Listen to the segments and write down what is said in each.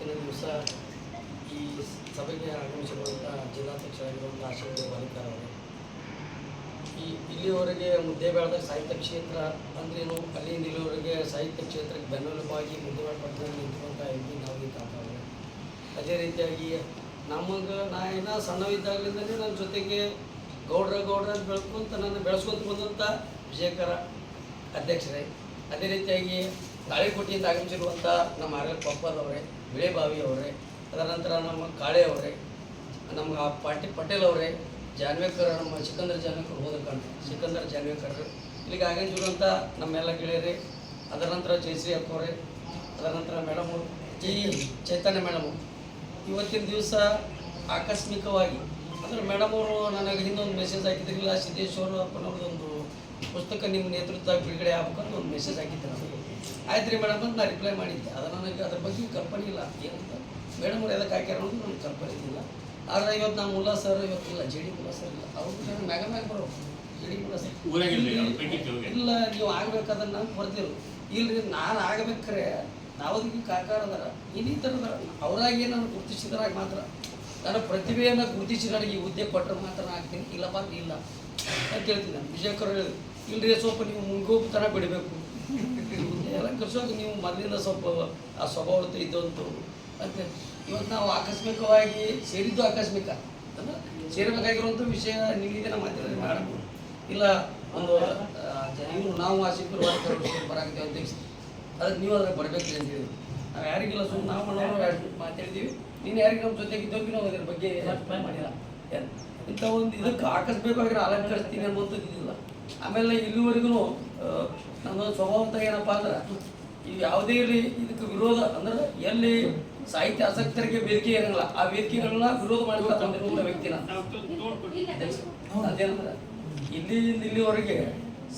ಇವತ್ತಿನ ದಿವಸ ಈ ಸಭೆಗೆ ಆಗಮಿಸಿರುವಂಥ ಜಿಲ್ಲಾಧ್ಯಕ್ಷರಾಗಿರುವಂಥ ಆಶೀರ್ವಾದ ಬಾಲಿಕರ್ ಅವರು ಈ ಇಲ್ಲಿಯವರೆಗೆ ಬೆಳೆದ ಸಾಹಿತ್ಯ ಕ್ಷೇತ್ರ ಅಂದ್ರೇನು? ಅಲ್ಲಿಂದ ಇಲ್ಲಿವರೆಗೆ ಸಾಹಿತ್ಯ ಕ್ಷೇತ್ರಕ್ಕೆ ಬೆನ್ನೆಲುಬಾಗಿ ಮುದ್ದೆ ಪಟ್ಟಣದಲ್ಲಿ ನಿಂತಿರುವಂಥ ಎಂ ಪಿ ನಾವೀತ್ ಅವರು ಅದೇ ರೀತಿಯಾಗಿ ನಮಗೆ ನಾ ಏನೋ ಸಣ್ಣವಿದ್ದಾಗಲಿಂದಲೇ ನನ್ನ ಜೊತೆಗೆ ಗೌಡ್ರ ಗೌಡ್ರ ಬೆಳ್ಕೊಂತ ನನ್ನ ಬೆಳೆಸ್ಕೊಂತ ಬಂದಂಥ ವಿಜಯಕರ ಅಧ್ಯಕ್ಷರೇ. ಅದೇ ರೀತಿಯಾಗಿ ತಾಳಿಕೋಟೆಯಿಂದ ಆಗಮಿಸಿರುವಂಥ ನಮ್ಮ ಆರ್ ಎಲ್ ಅವರೇ, ಬಿಳೆಬಾವಿ ಅವರೇ, ಅದರ ನಂತರ ನಮ್ಮ ಕಾಳೆ ಅವರೇ, ನಮ್ಮ ಪಾಟಿ ಪಟೇಲ್ ಅವರೇ, ಜಾನ್ವೇಕರ್ ನಮ್ಮ ಸಿಕಂದರ್ ಜಾನ್ವೇಕರ್ ಹೋದ ಕಂಡು ಸಿಕಂದರ್ ಜಾನ್ವೇಕರ್. ಇಲ್ಲಿಗೆ ಆಗಮಿಸಿರುವಂಥ ನಮ್ಮೆಲ್ಲ ಗೆಳೆಯರೇ, ಅದರ ನಂತರ ಜಯಶ್ರೀ ಅಕ್ಕವರೇ ಅದರ ನಂತರ ಮೇಡಮು, ಜೈ ಚೈತನ್ಯ ಮೇಡಮ್. ಇವತ್ತಿನ ದಿವಸ ಆಕಸ್ಮಿಕವಾಗಿ, ಅಂದರೆ ಮೇಡಮ್ ಅವರು ನನಗೆ ಹಿಂದೊಂದು ಮೆಸೇಜ್ ಹಾಕಿದ್ರಿಲ್ಲ ಸಿದ್ದೇಶ್ವರ ಅಪ್ಪನವ್ರದ್ದೊಂದು ಪುಸ್ತಕ ನಿಮ್ಮ ನೇತೃತ್ವ ಬಿಡುಗಡೆ ಆಗ್ಬೇಕಂತ ಒಂದು ಮೆಸೇಜ್ ಹಾಕಿದ್ದೆ ನನಗೆ ಆಯ್ತು ರೀ ಮೇಡಮ್ ಅಂತ ನಾನು ರಿಪ್ಲೈ ಮಾಡಿದ್ದೆ. ಅದು ನನಗೆ ಅದ್ರ ಬಗ್ಗೆ ಕಲ್ಪನೆ ಇಲ್ಲ. ಏನಂತ? ಮೇಡಮ್ ಅವ್ರು ಎದಕ್ಕೆ ಹಾಕ್ಯಾರ ಅನ್ನೋದು ನನಗೆ ಕಲ್ಪನೆ ಇಲ್ಲ ಆದರೆ ಇವತ್ತು ನಮ್ಮ ಮುಲ್ಲಾ ಸರ್ ಇವತ್ತಿಲ್ಲ ಜೆ ಡಿ ಮುಲ್ಲಾ ಸರ್ ಇಲ್ಲ. ಅವ್ರು ನನಗೆ ಮ್ಯಾಗ ಮ್ಯಾಗ ಬರೋ. ಜೆ ಡಿ ಮುಲ್ಲಾ ಸರ್ ಇಲ್ಲ ನೀವು ಆಗ್ಬೇಕಾದ್ರೆ ನಾನು ಬರ್ತಿರು ಇಲ್ರಿ ನಾನು ಆಗ್ಬೇಕಾರೆ ನಾವದಕ್ಕೆ ಕಾಕಾರ ಅದಾರ ಇನ್ನೀ ಅದಾರ. ಅವರಾಗಿ ನಾನು ಗುರುತಿಸಿದ್ರಾಗ ಮಾತ್ರ. ನನ್ನ ಪ್ರತಿಭೆಯನ್ನು ಗುರುತಿಸಿ ನನಗೆ ಈ ಹುದ್ದೆ ಕೊಟ್ಟರೆ ಮಾತ್ರ ಆಗ್ತೀನಿ. ಇಲ್ಲಪ್ಪ ಇಲ್ಲ. ಅಂತ ಹೇಳ್ತೀನಿ ನಾನು ವಿಜಯಕರ್ ಹೇಳಿದ್ರು, ಇಲ್ರಿ ಸ್ವಲ್ಪ ನೀವು ಮುಂಗೋಪು ಥರ ಬಿಡಬೇಕು. ಎಲ್ಲ ಕರ್ಸೋಕೆ ನೀವು ಮೊದಲಿಂದ ಸ್ವಲ್ಪ ಆ ಸ್ವಭಾವತೆ ಇದ್ದಂತು ಅಂತ ಇವತ್ತು ನಾವು ಆಕಸ್ಮಿಕವಾಗಿ ಸೇರಿದ್ದು ಆಕಸ್ಮಿಕ. ಅಂದ್ರೆ ಸೇರಬೇಕಾಗಿರುವಂಥ ವಿಷಯ ನಿಮಗೆ ನಮ್ಮ ಮಾತಾಡಿದ್ರೆ ಮೇಡಮ್ ಇಲ್ಲ ಒಂದು ಇವರು ನಾವು ಆ ಸಿಬ್ಬರು ಬರಾಕಿದ್ದೇವೆ ಅಂತ ಅದಕ್ಕೆ ನೀವು ಅದ್ರಾಗ ಬರಬೇಕು ಅಂತ ಹೇಳಿ ನಾವು ಯಾರಿಗಿಲ್ಲ ಸುಮ್ಮನೆ ನಾವು ಮಾಡೋರು ಮಾತಾಡಿದ್ದೀವಿ. ನೀನು ಯಾರಿಗೆ ನಮ್ಮ ಜೊತೆಗೆ ಇದ್ದೋಗಿ ನಾವು ಅದ್ರ ಬಗ್ಗೆ ಮಾಡಿಲ್ಲ? ಇಂಥ ಒಂದು ಇದಕ್ಕೆ ಆಕಸ್ಮಿಕವಾಗಿ ಅಲಂಕರಿಸ್ತೀನಿ ಅನ್ನುವಂಥದ್ದು ಇದಿಲ್ಲ. ಆಮೇಲೆ ಇಲ್ಲಿವರೆಗೂ ನಮ್ಮ ಸ್ವಭಾವಂತ ಏನಪ್ಪ ಅಂದ್ರೆ ಈಗ ಯಾವುದೇ ಇರಲಿ ಇದಕ್ಕೆ ವಿರೋಧ ಅಂದ್ರೆ ಎಲ್ಲಿ ಸಾಹಿತ್ಯ ಆಸಕ್ತರಿಗೆ ವೇದಿಕೆ ಇರಲ್ಲ, ಆ ವೇದಿಕೆಗಳನ್ನ ವಿರೋಧ ಮಾಡಿರ್ತಕ್ಕಂಥ ವ್ಯಕ್ತಿನ. ಅದೇನಂದ್ರೆ ಇಲ್ಲಿಂದ ಇಲ್ಲಿವರೆಗೆ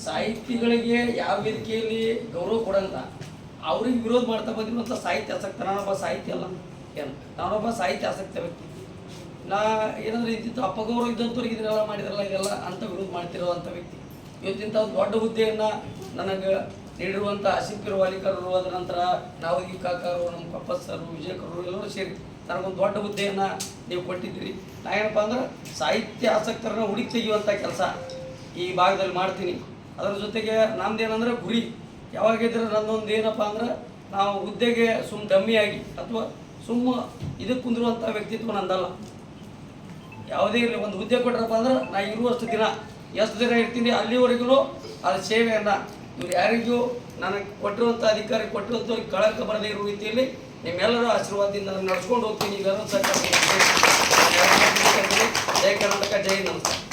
ಸಾಹಿತಿಗಳಿಗೆ ಯಾವ ವೇದಿಕೆಯಲ್ಲಿ ಗೌರವ ಕೊಡಂತ ಅವ್ರಿಗೆ ವಿರೋಧ ಮಾಡ್ತಾ ಬಂದಿರುವಂಥ ಸಾಹಿತ್ಯ ಆಸಕ್ತ ನಾನೊಬ್ಬ ಸಾಹಿತ್ಯ ಅಲ್ಲ. ಏನು? ನಾನೊಬ್ಬ ಸಾಹಿತ್ಯ ಆಸಕ್ತ ವ್ಯಕ್ತಿ. ನಾ ಏನಂದ್ರೆ ಇದ್ದಿತ್ತು ಅಪಗೌರವ ಇದ್ದಂಥವ್ರಿಗೆ ಇದನ್ನೆಲ್ಲ ಮಾಡಿದ್ರಲ್ಲ, ಇದೆಲ್ಲ ಅಂತ ವಿರೋಧ ಮಾಡ್ತಿರುವಂಥ ವ್ಯಕ್ತಿ. ಇವತ್ತಿಂತ ದೊಡ್ಡ ಹುದ್ದೆಯನ್ನು ನನಗೆ ನೀಡಿರುವಂಥ ಆಸಿಫಿರ್ ವಾಲಿಕರರು ಅದರ ನಂತರ ನಾವಗಿ ಕಾಕರು, ನಮ್ಮ ವಿಜಯ್ ವಿಜಯಕರು ಎಲ್ಲರೂ ಸೇರಿ ನನಗೊಂದು ದೊಡ್ಡ ಹುದ್ದೆಯನ್ನು ನೀವು ಕೊಟ್ಟಿದ್ದೀರಿ. ನಾ ಏನಪ್ಪ ಅಂದ್ರೆ ಸಾಹಿತ್ಯ ಆಸಕ್ತರನ್ನ ಹುಡುಕಿ ತೆಗೆಯುವಂಥ ಕೆಲಸ ಈ ಭಾಗದಲ್ಲಿ ಮಾಡ್ತೀನಿ. ಅದರ ಜೊತೆಗೆ ನಮ್ದೇನಂದ್ರೆ ಗುರಿ. ಯಾವಾಗಿದ್ರೆ ನನ್ನೊಂದು ಏನಪ್ಪ ಅಂದ್ರೆ ನಾವು ಹುದ್ದೆಗೆ ಸುಮ್ಮ ಡಮ್ಮಿಯಾಗಿ ಅಥವಾ ಸುಮ್ಮ ಇದಕ್ಕೆ ಕುಂದಿರುವಂಥ ವ್ಯಕ್ತಿತ್ವ ನಂದಲ್ಲ. ಯಾವುದೇ ಇರಲಿ, ಒಂದು ಹುದ್ದೆ ಕೊಟ್ಟರಪ್ಪ ಅಂದ್ರೆ ನಾ ಇರುವಷ್ಟು ದಿನ, ಎಷ್ಟು ದಿನ ಇರ್ತೀನಿ ಅಲ್ಲಿವರೆಗೂ ಅದರ ಸೇವೆಯನ್ನು ಇವ್ರು ಯಾರಿಗೂ ನನಗೆ ಕೊಟ್ಟಿರುವಂಥ ಅಧಿಕಾರಿ ಕೊಟ್ಟಿರುವಂಥ ಕಳಂಕ ಬರದೇ ಇರುವ ರೀತಿಯಲ್ಲಿ ನಿಮ್ಮೆಲ್ಲರ ಆಶೀರ್ವಾದದಿಂದ ನಾನು ನಡ್ಸ್ಕೊಂಡು ಹೋಗ್ತೀನಿ. ಈಗ ಸರ್ಕಾರ ಜಯ ಕರ್ನಾಟಕ, ಜೈ ನಮಸ್ಕಾರ.